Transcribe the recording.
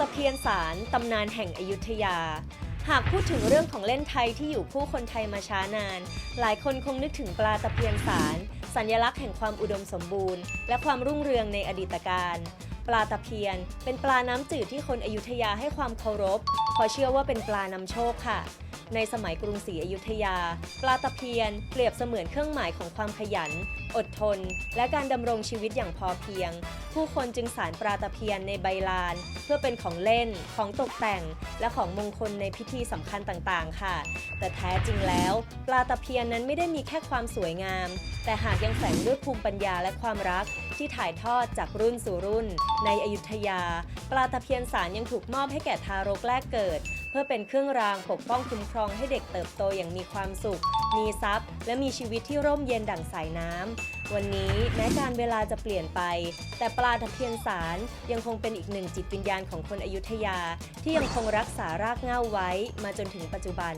ตะเพียนสารตำนานแห่งอยุธยา หากพูดถึงเรื่องของเล่นไทยที่อยู่คู่คนไทยมาช้านาน หลายคนคงนึกถึงปลาตะเพียนสาร สัญลักษณ์แห่งความอุดมสมบูรณ์ และความรุ่งเรืองในอดีตการปลาตะเพียน เป็นปลาน้ำจืดที่คนอยุธยาให้ความเคารพเพราะเชื่อว่าเป็นปลานำโชคค่ะ ในสมัยกรุงศรีอยุธยา ปลาตะเพียน เปรียบเสมือนเครื่องหมายของความขยัน อดทน และการดำรงชีวิตอย่างพอเพียง ผู้คนจึงสารปลาตะเพียนในใบลาน เพื่อเป็นของเล่น ของตกแต่ง และของมงคลในพิธีสำคัญต่างๆ ค่ะ แต่แท้จริงแล้ว ปลาตะเพียนนั้นไม่ได้มีแค่ความสวยงาม แต่หากยังแฝงด้วยภูมิปัญญาและความรักที่ถ่ายทอดจากรุ่นสู่รุ่น ในอยุธยา ปลาตะเพียนสารยังถูกมอบให้แก่ทารกแรกเกิด พื่อเป็นเครื่องรางปกป้องคุ้มครองให้เด็กเติบโตอย่างมีความสุข มีทรัพย์ และมีชีวิตที่ร่มเย็นดั่งสายน้ำ วันนี้แม้การเวลาจะเปลี่ยนไป แต่ปลาตะเพียนสารยังคงเป็นอีกหนึ่งจิตวิญญาณของคนอยุธยา ที่ยังคงรักษารากเหง้าไว้มาจนถึงปัจจุบัน